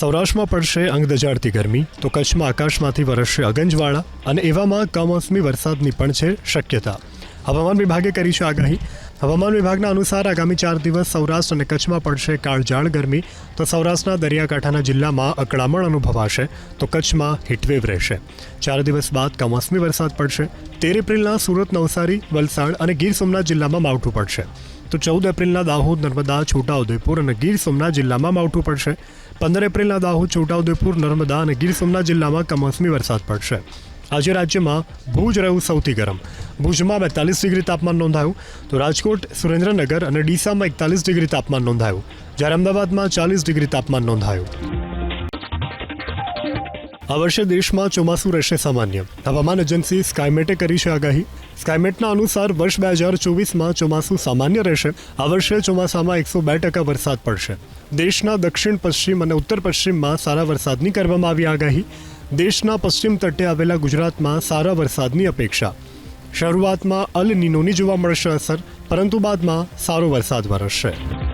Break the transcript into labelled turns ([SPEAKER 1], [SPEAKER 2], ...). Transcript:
[SPEAKER 1] સૌરાષ્ટ્રમાં પડશે અંગદજાળતી ગરમી. તો કચ્છમાં આકાશમાંથી વરસશે અગંજવાળા અને એવામાં કમોસમી વરસાદની પણ છે શક્યતા. હવામાન વિભાગે કરી છે આગાહી. હવામાન વિભાગના અનુસાર આગામી ચાર દિવસ સૌરાષ્ટ્ર અને કચ્છમાં પડશે કાળજાળ ગરમી. તો સૌરાષ્ટ્રના દરિયાકાંઠાના જિલ્લામાં અકળામણ અનુભવાશે. તો કચ્છમાં હીટવેવ રહેશે. ચાર દિવસ બાદ કમોસમી વરસાદ પડશે. તેર એપ્રિલના સુરત, નવસારી, વલસાડ અને ગીર સોમનાથ જિલ્લામાં માવઠું પડશે. તો ચૌદ એપ્રિલના દાહોદ, નર્મદા, છોટાઉદેપુર અને ગીર સોમનાથ જિલ્લામાં માવઠું પડશે. પંદર એપ્રિલના દાહોદ, છોટાઉદેપુર, નર્મદા અને ગીર સોમનાથ જિલ્લામાં કમોસમી વરસાદ પડશે. આજે રાજ્યમાં ભુજ રહ્યું સૌથી ગરમ. ભુજમાં બેતાલીસ ડિગ્રી તાપમાન નોંધાયું. તો રાજકોટ, સુરેન્દ્રનગર અને ડીસામાં એકતાલીસ ડિગ્રી તાપમાન નોંધાયું. જ્યારે અમદાવાદમાં ચાલીસ ડિગ્રી તાપમાન નોંધાયું. આ વર્ષે દેશમાં ચોમાસું રહેશે સામાન્ય. હવામાન એજન્સી સ્કાયમેટે કરી છે આગાહી. સ્કાયમેટના અનુસાર વર્ષ બે હજાર ચોવીસમાં ચોમાસું સામાન્ય રહેશે. આ વર્ષે ચોમાસામાં એકસો બે ટકા વરસાદ પડશે. દેશના દક્ષિણ, પશ્ચિમ અને ઉત્તર પશ્ચિમમાં સારા વરસાદની કરવામાં આવી આગાહી. દેશના પશ્ચિમ તટે આવેલા ગુજરાતમાં સારા વરસાદની અપેક્ષા. શરૂઆતમાં અલ નીનોની જોવા મળશે અસર, પરંતુ બાદમાં સારો વરસાદ વરસશે.